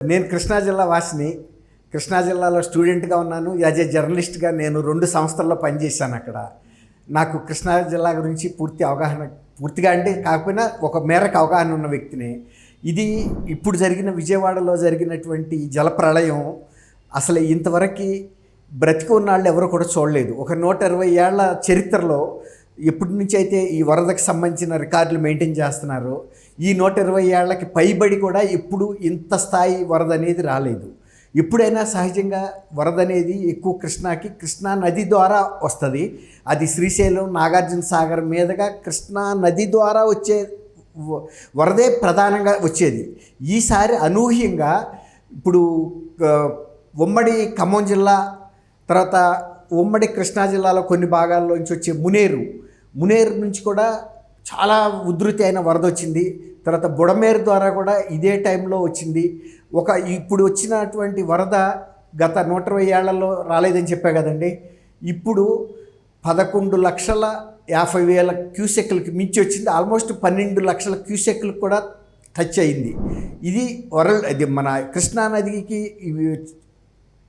నేను కృష్ణా జిల్లా వాసిని. కృష్ణా జిల్లాలో స్టూడెంట్గా ఉన్నాను. యాజ్ ఏ జర్నలిస్ట్గా నేను రెండు సంస్థల్లో పనిచేశాను అక్కడ. నాకు కృష్ణా జిల్లా గురించి పూర్తి అవగాహన పూర్తిగా అంటే కాకపోయినా ఒక మేరకు అవగాహన ఉన్న వ్యక్తిని. ఇది ఇప్పుడు జరిగిన విజయవాడలో జరిగినటువంటి జలప్రళయం అసలు ఇంతవరకు బ్రతికి ఉన్న వాళ్ళు ఎవరు కూడా చూడలేదు. ఒక నూట ఇరవై ఏళ్ళ చరిత్రలో ఎప్పటి నుంచి అయితే ఈ వరదకు సంబంధించిన రికార్డులు మెయింటైన్ చేస్తున్నారు ఈ నూట ఇరవై ఏళ్ళకి పైబడి కూడా ఎప్పుడు ఇంత స్థాయి వరద అనేది రాలేదు. ఎప్పుడైనా సహజంగా వరద అనేది ఎక్కువ కృష్ణాకి కృష్ణా నది ద్వారా వస్తుంది. అది శ్రీశైలం నాగార్జున సాగర్ మీదుగా కృష్ణా నది ద్వారా వచ్చే వరదే ప్రధానంగా వచ్చేది. ఈసారి అనూహ్యంగా ఇప్పుడు ఉమ్మడి ఖమ్మం జిల్లా తర్వాత ఉమ్మడి కృష్ణా జిల్లాలో కొన్ని భాగాల్లోంచి వచ్చే మునేరు. మునేరు నుంచి కూడా చాలా ఉధృతి అయిన వరద వచ్చింది. తర్వాత బుడమేరు ద్వారా కూడా ఇదే టైంలో వచ్చింది. ఒక ఇప్పుడు వచ్చినటువంటి వరద గత నూట ఇరవై ఏళ్ళలో రాలేదని చెప్పా కదండి. ఇప్పుడు పదకొండు లక్షల యాభై వేల క్యూసెక్లకి మించి వచ్చింది. ఆల్మోస్ట్ పన్నెండు లక్షల క్యూసెక్లకు కూడా టచ్ అయింది. ఇది వరల్డ్ అది మన కృష్ణా నదికి ఇవి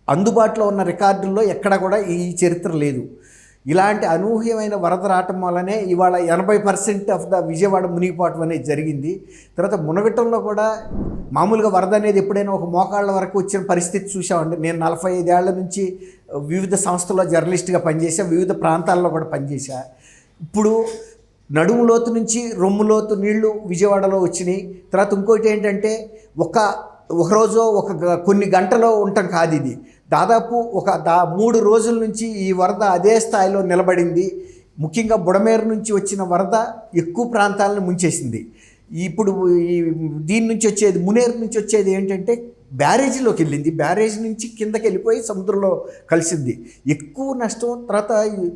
అందుబాటులో ఉన్న రికార్డుల్లో ఎక్కడ కూడా ఈ చరిత్ర లేదు. ఇలాంటి అనూహ్యమైన వరద రావటం వల్లనే ఇవాళ ఎనభై పర్సెంట్ ఆఫ్ ద విజయవాడ మునిగిపోవటం అనేది జరిగింది. తర్వాత మునగటంలో కూడా మామూలుగా వరద అనేది ఎప్పుడైనా ఒక మోకాళ్ళ వరకు వచ్చిన పరిస్థితి చూసామండి నేను నలభై ఐదేళ్ళ నుంచి వివిధ సంస్థల్లో జర్నలిస్ట్గా పనిచేసా వివిధ ప్రాంతాల్లో కూడా పనిచేశా. ఇప్పుడు నడుము లోతు నుంచి రొమ్ము లోతు నీళ్ళు విజయవాడలో వచ్చినాయి. తర్వాత ఇంకోటి ఏంటంటే ఒక ఒక రోజు ఒక కొన్ని గంటలో ఉండటం కాదు ఇది. దాదాపు ఒక దా మూడు రోజుల నుంచి ఈ వరద అదే స్థాయిలో నిలబడింది. ముఖ్యంగా బుడమేరు నుంచి వచ్చిన వరద ఎక్కువ ప్రాంతాలను ముంచేసింది. ఇప్పుడు ఈ దీని నుంచి వచ్చేది మునేరు నుంచి వచ్చేది ఏంటంటే బ్యారేజీలోకి వెళ్ళింది. బ్యారేజ్ నుంచి కిందకి వెళ్ళిపోయి సముద్రంలో కలిసింది. ఎక్కువ నష్టం తర్వాత ఈ-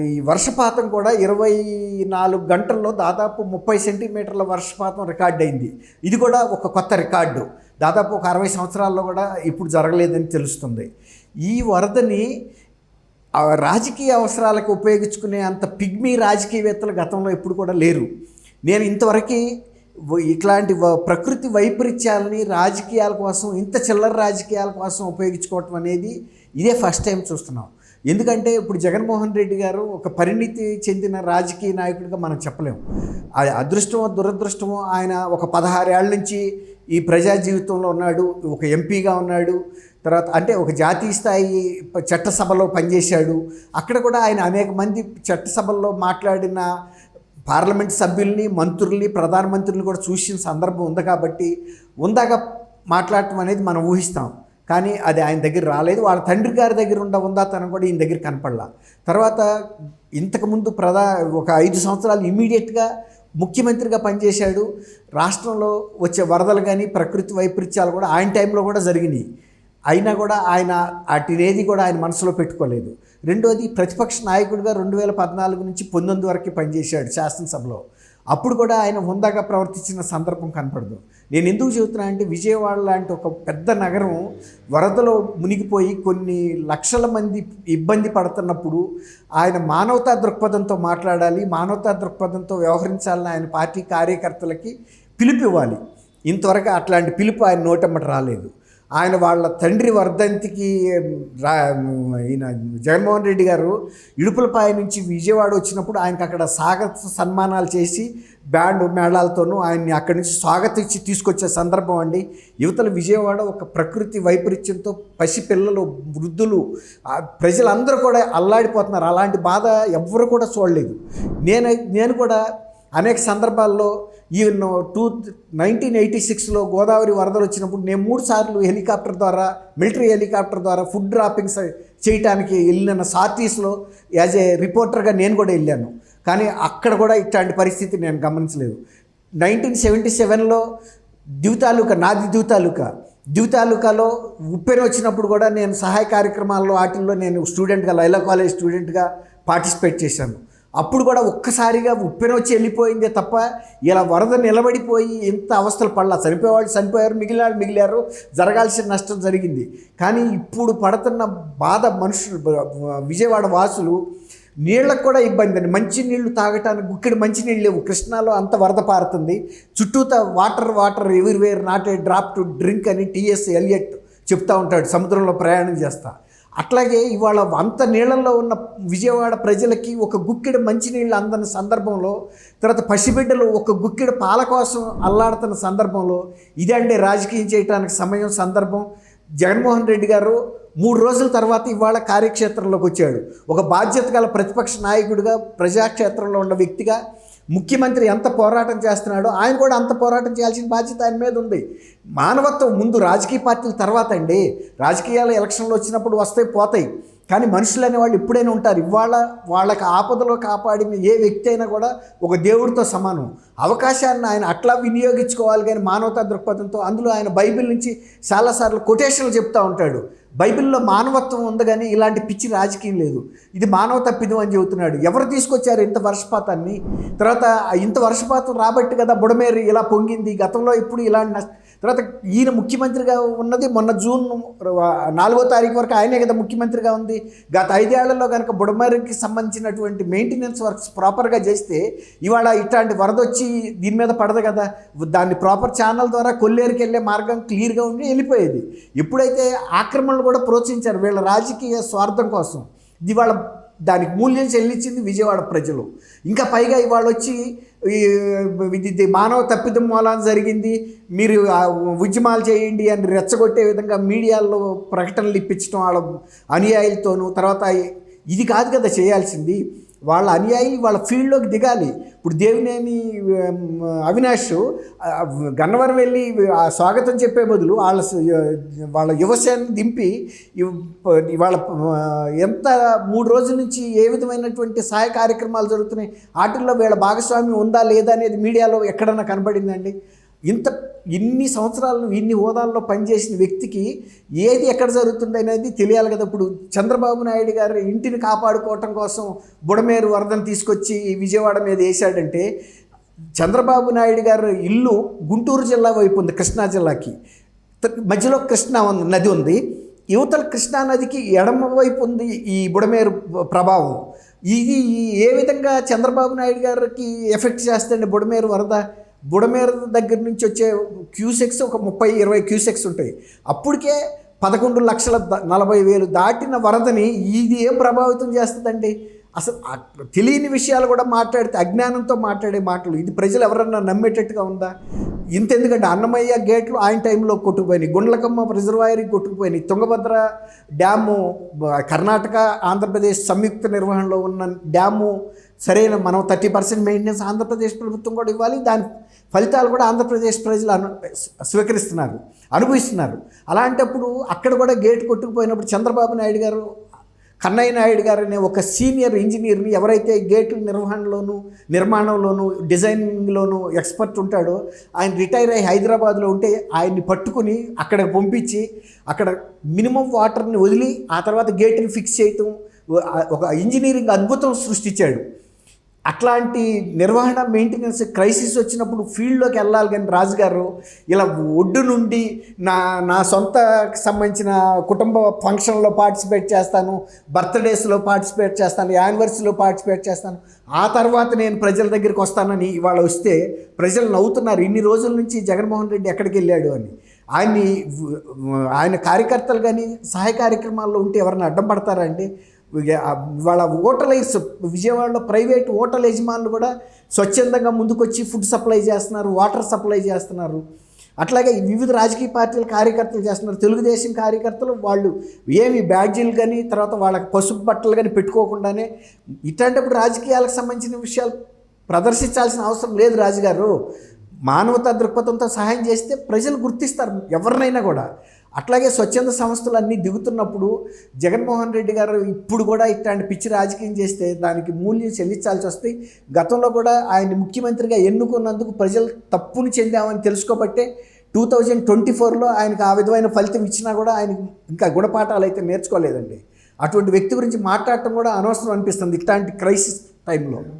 ఈ వర్షపాతం కూడా ఇరవై నాలుగు గంటల్లో దాదాపు ముప్పై సెంటీమీటర్ల వర్షపాతం రికార్డ్ అయింది ఇది కూడా ఒక కొత్త రికార్డు. దాదాపు ఒక అరవై సంవత్సరాల్లో కూడా ఇప్పుడు జరగలేదని తెలుస్తుంది. ఈ వరదని రాజకీయ అవసరాలకు ఉపయోగించుకునే అంత పిగ్మీ రాజకీయవేత్తలు గతంలో ఎప్పుడు కూడా లేరు. నేను ఇంతవరకు ఇట్లాంటి వ- ప్రకృతి వైపరీత్యాలని రాజకీయాల కోసం ఇంత చిల్లర రాజకీయాల కోసం ఉపయోగించుకోవటం అనేది ఇదే ఫస్ట్ టైం చూస్తున్నాం. ఎందుకంటే ఇప్పుడు జగన్మోహన్ రెడ్డి గారు ఒక పరిణితి చెందిన రాజకీయ నాయకుడిగా మనం చెప్పలేము. అది అదృష్టమో దురదృష్టమో ఆయన ఒక పదహారేళ్ళ నుంచి ఈ ప్రజా జీవితంలో ఉన్నాడు ఒక ఎంపీగా ఉన్నాడు తర్వాత అంటే ఒక జాతీయ స్థాయి చట్టసభలో పనిచేశాడు. అక్కడ కూడా ఆయన అనేక మంది చట్టసభల్లో మాట్లాడిన పార్లమెంట్ సభ్యుల్ని మంత్రుల్ని ప్రధానమంత్రుల్ని కూడా చూసిన సందర్భం ఉంది కాబట్టి ఉందాక మాట్లాడటం అనేది మనం ఊహిస్తాం. కానీ అది ఆయన దగ్గర రాలేదు. వాళ్ళ తండ్రి గారి దగ్గర ఉన్న ఉందాతనం కూడా ఈయన దగ్గర కనపడలా. తర్వాత ఇంతకుముందు ప్రధా ఒక ఐదు సంవత్సరాలు ఇమీడియట్గా ముఖ్యమంత్రిగా పనిచేశాడు. రాష్ట్రంలో వచ్చే వరదలు కానీ ప్రకృతి వైపరీత్యాలు కూడా ఆయన టైంలో కూడా జరిగినాయి. అయినా కూడా ఆయన అటునేది కూడా ఆయన మనసులో పెట్టుకోలేదు. రెండోది ప్రతిపక్ష నాయకుడిగా రెండు వేల పద్నాలుగు నుంచి పంతొమ్మిది వరకు పనిచేశాడు శాసనసభలో. అప్పుడు కూడా ఆయన హుందాగా ప్రవర్తించిన సందర్భం కనపడదు. నేను ఎందుకు చెబుతున్నా అంటే విజయవాడ లాంటి ఒక పెద్ద నగరం వరదలో మునిగిపోయి కొన్ని లక్షల మంది ఇబ్బంది పడుతున్నప్పుడు ఆయన మానవతా దృక్పథంతో మాట్లాడాలి మానవతా దృక్పథంతో వ్యవహరించాలని ఆయన పార్టీ కార్యకర్తలకి పిలుపు ఇవ్వాలి. ఇంతవరకు అట్లాంటి పిలుపు ఆయన నోటమ్మట రాలేదు. ఆయన వాళ్ళ తండ్రి వర్ధంతికి రా ఈయన జగన్మోహన్ రెడ్డి గారు ఇడుపులపాయ నుంచి విజయవాడ వచ్చినప్పుడు ఆయనకు అక్కడ స్వాగత సన్మానాలు చేసి బ్యాండ్ మేళాలతోనూ ఆయన్ని అక్కడి నుంచి స్వాగతించి తీసుకొచ్చే సందర్భం అండి. యువతల విజయవాడ ఒక ప్రకృతి వైపరీత్యంతో పసిపిల్లలు వృద్ధులు ప్రజలందరూ కూడా అల్లాడిపోతున్నారు. అలాంటి బాధ ఎవ్వరు కూడా చూడలేదు. నేను నేను కూడా అనేక సందర్భాల్లో ఈ టూ నైన్టీన్ ఎయిటీ సిక్స్లో గోదావరి వరదలు వచ్చినప్పుడు నేను మూడు సార్లు హెలికాప్టర్ ద్వారా మిలిటరీ హెలికాప్టర్ ద్వారా ఫుడ్ డ్రాపింగ్స్ చేయడానికి వెళ్ళిన సార్టీస్లో యాజ్ ఏ రిపోర్టర్గా నేను కూడా వెళ్ళాను. కానీ అక్కడ కూడా ఇట్లాంటి పరిస్థితి నేను గమనించలేదు. నైన్టీన్ సెవెంటీ సెవెన్లో దివ్తాలూకా నాది దివ్తాలూకా దివ్తాలూకాలో ఉప్పెన వచ్చినప్పుడు కూడా నేను సహాయ కార్యక్రమాల్లో వాటిల్లో నేను స్టూడెంట్గా లైలా కాలేజ్ స్టూడెంట్గా పార్టిసిపేట్ చేశాను. అప్పుడు కూడా ఒక్కసారిగా ఉప్పెన వచ్చి వెళ్ళిపోయిందే తప్ప ఇలా వరద నిలబడిపోయి ఎంత అవస్థలు పడలా. చనిపోయేవాళ్ళు చనిపోయారు మిగిలిన మిగిలారు జరగాల్సిన నష్టం జరిగింది. కానీ ఇప్పుడు పడుతున్న బాధ మనుషులు విజయవాడ వాసులు నీళ్ళకు కూడా ఇబ్బంది అండి. మంచి నీళ్ళు తాగటానికి ఇక్కడ మంచి నీళ్ళు లేవు. కృష్ణాలో అంత వరద పారుతుంది. చుట్టూత water water everywhere not a drop to drink అని టీఎస్ ఎలియట్ చెప్తా ఉంటాడు. సముద్రంలో ప్రయాణం చేస్తా. అట్లాగే ఇవాళ అంత నీళ్ళల్లో ఉన్న విజయవాడ ప్రజలకి ఒక గుక్కెడు మంచినీళ్ళు అందని సందర్భంలో తర్వాత పసిబిడ్డలు ఒక గుక్కెడు పాల కోసం అల్లాడుతున్న సందర్భంలో ఇదే అండి రాజకీయం చేయడానికి సమయం సందర్భం. జగన్మోహన్ రెడ్డి గారు మూడు రోజుల తర్వాత ఇవాళ కార్యక్షేత్రంలోకి వచ్చాడు. ఒక బాధ్యత గల ప్రతిపక్ష నాయకుడిగా ప్రజాక్షేత్రంలో ఉన్న వ్యక్తిగా ముఖ్యమంత్రి ఎంత పోరాటం చేస్తున్నాడో ఆయన కూడా అంత పోరాటం చేయాల్సిన బాధ్యత ఆయన మీద ఉంది. మానవత్వం ముందు రాజకీయ పార్టీల తర్వాత అండి. రాజకీయాలు ఎలక్షన్లు వచ్చినప్పుడు వస్తాయి పోతాయి. కానీ మనుషులు అనేవాళ్ళు ఎప్పుడైనా ఉంటారు. ఇవాళ వాళ్ళకి ఆపదలో కాపాడిన ఏ వ్యక్తి అయినా కూడా ఒక దేవుడితో సమానం. అవకాశాన్ని ఆయన అట్లా వినియోగించుకోవాలి కానీ మానవతా దృక్పథంతో అందులో ఆయన బైబిల్ నుంచి చాలాసార్లు కొటేషన్లు చెప్తూ ఉంటాడు. బైబిల్లో మానవత్వం ఉంది కానీ ఇలాంటి పిచ్చి రాజకీయం లేదు. ఇది మానవ తప్పిదం అని చెబుతున్నాడు. ఎవరు తీసుకొచ్చారు ఇంత వర్షపాతాన్ని? తర్వాత ఇంత వర్షపాతం రాబట్టి కదా బుడమేరు ఇలా పొంగింది. గతంలో ఇప్పుడు ఇలాంటి నష్ట తర్వాత ఈయన ముఖ్యమంత్రిగా ఉన్నది మొన్న జూన్ నాలుగో తారీఖు వరకు ఆయనే కదా ముఖ్యమంత్రిగా ఉంది. గత ఐదేళ్ళలో కనుక బుడమరికి సంబంధించినటువంటి మెయింటెనెన్స్ వర్క్స్ ప్రాపర్గా చేస్తే ఇవాళ ఇట్లాంటి వరద వచ్చి దీని మీద పడదు కదా. దాన్ని ప్రాపర్ ఛానల్ ద్వారా కొల్లేరుకి వెళ్ళే మార్గం క్లియర్గా ఉండి వెళ్ళిపోయేది. ఎప్పుడైతే ఆక్రమణలు కూడా ప్రోత్సహించారు వీళ్ళ రాజకీయ స్వార్థం కోసం ఇది వాళ్ళ దానికి మూల్యం చెల్లించింది విజయవాడ ప్రజలు. ఇంకా పైగా ఇవాళ వచ్చి ఇది మానవ తప్పిదం మూలాన జరిగింది. మీరు ఉద్యమాలు చేయండి అని రెచ్చగొట్టే విధంగా మీడియాల్లో ప్రకటనలు ఇప్పించడం వాళ్ళ అనుయాయులతోనూ తర్వాత ఇది కాదు కదా చేయాల్సింది. వాళ్ళ అనుయాయి వాళ్ళ ఫీల్డ్లోకి దిగాలి. ఇప్పుడు దేవినేని అవినాష్ గన్నవరం వెళ్ళి ఆ స్వాగతం చెప్పే బదులు వాళ్ళ వాళ్ళ యువసేనని దింపి వాళ్ళ ఎంత మూడు రోజుల నుంచి ఏ విధమైనటువంటి సహాయ కార్యక్రమాలు జరుగుతున్నాయి? వాటిల్లో వీళ్ళ భాగస్వామ్యం ఉందా లేదా అనేది మీడియాలో ఎక్కడన్నా కనబడిందండి? ఇంత ఇన్ని సంవత్సరాలు ఇన్ని హోదాల్లో పనిచేసిన వ్యక్తికి ఏది ఎక్కడ జరుగుతుంది అనేది తెలియాలి కదా. ఇప్పుడు చంద్రబాబు నాయుడు గారు ఇంటిని కాపాడుకోవటం కోసం బుడమేరు వరదను తీసుకొచ్చి విజయవాడ మీద వేశాడంటే చంద్రబాబు నాయుడు గారు ఇల్లు గుంటూరు జిల్లా వైపు ఉంది కృష్ణా జిల్లాకి. మధ్యలో కృష్ణా ఉంది నది ఉంది. యువతల కృష్ణా నదికి ఎడమ వైపు ఉంది ఈ బుడమేరు ప్రభావం. ఇది ఏ విధంగా చంద్రబాబు నాయుడు గారికి ఎఫెక్ట్ చేస్తుంది బుడమేరు వరద? బుడమేర దగ్గర నుంచి వచ్చే క్యూసెక్స్ ఒక ముప్పై ఇరవై క్యూసెక్స్ ఉంటాయి. అప్పటికే పదకొండు లక్షల నలభై వేలు దాటిన వరదని ఇది ఏం ప్రభావితం చేస్తుందండి? అసలు తెలియని విషయాలు కూడా మాట్లాడితే అజ్ఞానంతో మాట్లాడే మాటలు. ఇది ప్రజలు ఎవరన్నా నమ్మేటట్టుగా ఉందా? ఇంత ఎందుకంటే అన్నమయ్య గేట్లు ఆయన టైంలో కొట్టుకుపోయినాయి. గుండ్లకమ్మ రిజర్వాయర్ కొట్టుకుపోయినాయి. తుంగభద్ర డ్యాము కర్ణాటక ఆంధ్రప్రదేశ్ సంయుక్త నిర్వహణలో ఉన్న డ్యాము సరైన మనం థర్టీ పర్సెంట్ మెయింటెనెన్స్ ఆంధ్రప్రదేశ్ ప్రభుత్వం కూడా ఇవ్వాలి. దాని ఫలితాలు కూడా ఆంధ్రప్రదేశ్ ప్రజలు అను స్వీకరిస్తున్నారు అనుభవిస్తున్నారు. అలాంటప్పుడు అక్కడ కూడా గేట్ కొట్టుకుపోయినప్పుడు చంద్రబాబు నాయుడు గారు కన్నయ్య నాయుడు గారు అనే ఒక సీనియర్ ఇంజనీర్ని ఎవరైతే గేట్ నిర్వహణలోను నిర్మాణంలోను డిజైనింగ్లోను ఎక్స్పర్ట్ ఉంటాడో ఆయన రిటైర్ అయ్యి హైదరాబాద్లో ఉంటే ఆయన్ని పట్టుకుని అక్కడికి పంపించి అక్కడ మినిమం వాటర్ని వదిలి ఆ తర్వాత గేట్ని ఫిక్స్ చేయటం ఒక ఇంజనీరింగ్ అద్భుతం సృష్టించాడు. అట్లాంటి నిర్వహణ మెయింటెనెన్స్ క్రైసిస్ వచ్చినప్పుడు ఫీల్డ్లోకి వెళ్ళాలి కానీ రాజుగారు ఇలా ఒడ్డు నుండి నా నా సొంత సంబంధించిన కుటుంబ ఫంక్షన్లో పార్టిసిపేట్ చేస్తాను బర్త్డేస్లో పార్టిసిపేట్ చేస్తాను యానివర్సరీలో పార్టిసిపేట్ చేస్తాను. ఆ తర్వాత నేను ప్రజల దగ్గరికి వస్తానని ఇవాళ వస్తే ప్రజలు నవ్వుతున్నారు. ఇన్ని రోజుల నుంచి జగన్మోహన్ రెడ్డి ఎక్కడికి వెళ్ళాడు అని. ఆయన్ని ఆయన కార్యకర్తలు కానీ సహాయ కార్యక్రమాల్లో ఉంటే ఎవరైనా అడ్డం పడతారా అండి? వాళ్ళ హోటలైస్ విజయవాడలో ప్రైవేట్ హోటల్ యజమానులు కూడా స్వచ్ఛందంగా ముందుకొచ్చి ఫుడ్ సప్లై చేస్తున్నారు వాటర్ సప్లై చేస్తున్నారు. అట్లాగే వివిధ రాజకీయ పార్టీల కార్యకర్తలు చేస్తున్నారు. తెలుగుదేశం కార్యకర్తలు వాళ్ళు ఏమి బ్యాడ్జీలు కానీ తర్వాత వాళ్ళకి పసుపు బట్టలు కానీ పెట్టుకోకుండానే ఇట్లాంటప్పుడు రాజకీయాలకు సంబంధించిన విషయాలు ప్రదర్శించాల్సిన అవసరం లేదు రాజుగారు. మానవతా దృక్పథంతో సహాయం చేస్తే ప్రజలు గుర్తిస్తారు ఎవరినైనా కూడా. అట్లాగే స్వచ్ఛంద సంస్థలు అన్నీ దిగుతున్నప్పుడు జగన్మోహన్ రెడ్డి గారు ఇప్పుడు కూడా ఇట్లాంటి పిచ్చి రాజకీయం చేస్తే దానికి మూల్యం చెల్లించాల్సి వస్తాయి గతంలో కూడా ఆయన ముఖ్యమంత్రిగా ఎన్నుకున్నందుకు ప్రజలు తప్పుని చెందామని తెలుసుకోబట్టే టూ థౌజండ్ ట్వంటీ ఫోర్లో ఆయనకు ఆ విధమైన ఫలితం ఇచ్చినా కూడా ఆయన ఇంకా గుణపాఠాలు అయితే నేర్చుకోలేదండి. అటువంటి వ్యక్తి గురించి మాట్లాడటం కూడా అనవసరం అనిపిస్తుంది ఇట్లాంటి క్రైసిస్ టైంలో.